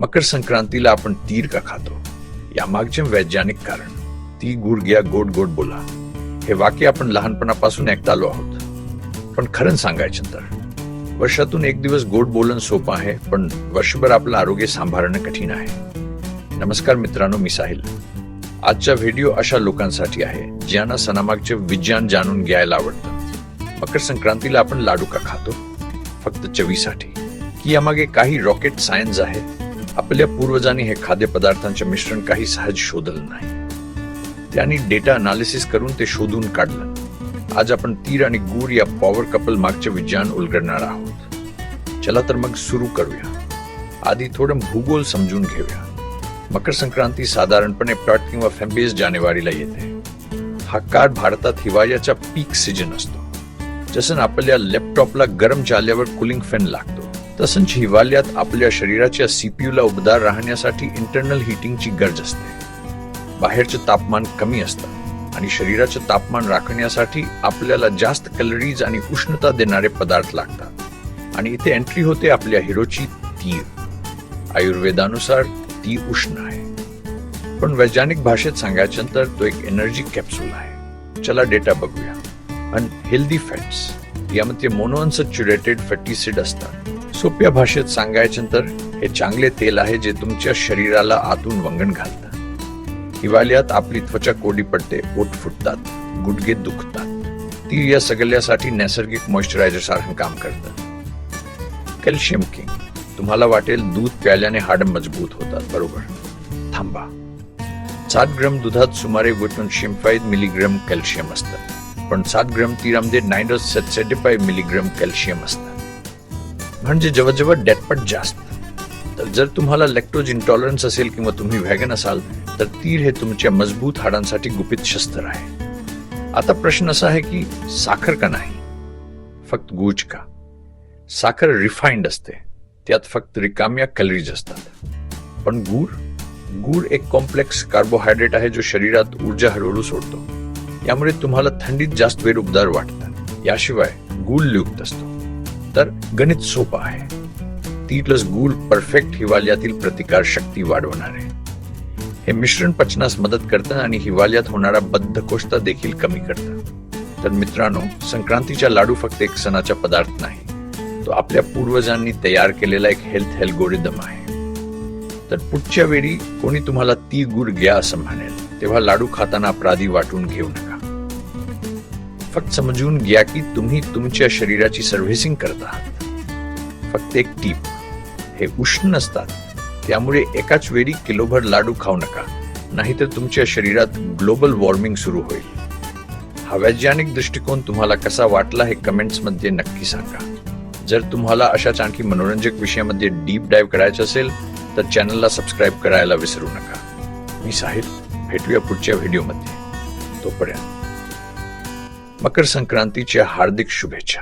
मकर संक्रांतीला आपण तीर का खातो? यामागचे वैज्ञानिक कारण. ती गुडघ्या गोड गोड बोला. हे वाक्य आपण लहानपणापासून ऐकता आलो आहोत. पण खरं सांगायचं तर वर्षातून एक दिवस गोड बोलणं सोपं आहे पण वर्षभर आपलं आरोग्य सांभाळणं कठीण आहे. नमस्कार मित्रांनो मी साहिल. आजचा व्हिडिओ अशा लोकांसाठी आहे ज्यांना सणामागचे विज्ञान जाणून घ्यायला आवडतं. मकर संक्रांतीला आपण लाडू का खातो? फक्त चवीसाठी. की यामागे काही रॉकेट सायन्स आहे? आपल्या पूर्वजांनी हे खाद्यपदार्थांचे मिश्रण काही सहज शोधलं नाही. त्यांनी डेटा अनालिसिस करून ते शोधून काढलं. आज आपण तीर आणि गूर या पॉवर कपल मागचे विज्ञान उलगडणार आहोत. चला तर मग सुरू करूया. आधी थोडं भूगोल समजून घेऊया. मकर संक्रांती साधारणपणे प्लॉट किंवा फेब्रुवारी जानेवारीला येते. हा काळ भारतात हिवाळ्याचा पीक सीजन असतो. जसं आपल्या लॅपटॉपला गरम झाल्यावर कुलिंग फॅन लागतो. तसंच हिवाळ्यात आपल्या शरीराच्या सीपीयूला ला उबदार राहण्यासाठी इंटरनल हिटिंगची गरज असते. बाहेरचे तापमान कमी असतं आणि शरीराचे तापमान राखण्यासाठी आपल्याला जास्त कॅलरीज आणि उष्णता देणारे पदार्थ लागतात. आणि इथे एंट्री होते आपल्या हिरोची तीर आयुर्वेदानुसार ती उष्ण आहे. पण वैज्ञानिक भाषेत सांगायचं तर तो एक एनर्जी कॅप्सूल आहे. चला डेटा बघूया. अन हेल्दी फॅट्स यामध्ये मोनोअन्सच्युरेटेड फॅटीसिड असतात. सोप्या भाषेत सांगायचं तर हे चांगले तेल आहे जे तुमच्या शरीराला आतून वंगण घालतं. हिवाळ्यात आपली त्वचा कोडी पडते ओठ फुटतात गुडघे दुखतात. ती या सगळ्यासाठी नैसर्गिक मॉइश्चरायझर सारखं काम करतं. Calcium king. तुम्हाला वाटेल दूध प्यायल्याने हाड मजबूत होतात बरोबर? थांबा. सात ग्रॅम दुधात सुमारे एकोणऐंशी फाईव्ह मिलीग्रॅम कॅल्शियम असतं. पण सात gram तिरामध्ये nine seventy five milligram calcium असतं. म्हणजे जवळजवळ डेटपट जास्त. तर जर तुम्हाला लॅक्टोज इंटॉलरन्स असेल किंवा तुम्ही व्हॅगन असाल तर तीर हे तुमच्या मजबूत हाडांसाठी गुपित शस्त्र आहे. आता प्रश्न असा आहे की साखर का नाही? फक्त गुज का? साखर रिफाईंड असते. त्यात फक्त रिकाम्या कॅलरीज असतात. पण गूळ? गूळ एक कॉम्प्लेक्स कार्बोहायड्रेट आहे जो शरीरात ऊर्जा हळूहळू सोडतो. यामुळे तुम्हाला थंडीत जास्त वेळ उबदार वाटतात याशिवाय गूळ युक्त असतो. तर गणित सोपं आहे. ती प्लस गूळ परफेक्ट हिवाळ्यातील प्रतिकार शक्ती वाढवणार. आहे हे मिश्रण पचनास मदत करतं आणि हिवाळ्यात होणारा बद्धकोष्ठता देखील कमी करतं. तर मित्रांनो संक्रांतीच्या लाडू फक्त एक सणाचा पदार्थ नाही. तो आपल्या पूर्वजांनी तयार केलेला एक हेल्थ हेल्गोरिदम आहे. तर पुढच्या वेळी कोणी तुम्हाला ती गुड घ्या असं म्हणेल तेव्हा लाडू खाताना अपराधी वाटून घेऊ नका. फक्त समजून घ्या की तुम्ही तुमच्या शरीराची सर्व्हिसिंग करत आहात. फक्त एक टीप. हे उष्ण असतात. त्यामुळे एकाच वेळी किलोभर लाडू खाऊ नका. नाहीतर तुमच्या शरीरात ग्लोबल वॉर्मिंग सुरू होईल. हा वैज्ञानिक दृष्टिकोन तुम्हाला कसा वाटला हे कमेंट्समध्ये नक्की सांगा. जर तुम्हाला अशाच आणखी मनोरंजक विषयामध्ये डीप डाईव्ह करायचं असेल तर चॅनलला सबस्क्राईब करायला विसरू नका. मी साहिल. भेटूया पुढच्या व्हिडिओमध्ये. तोपर्यंत. मकर संक्रांतीच्या हार्दिक शुभेच्छा.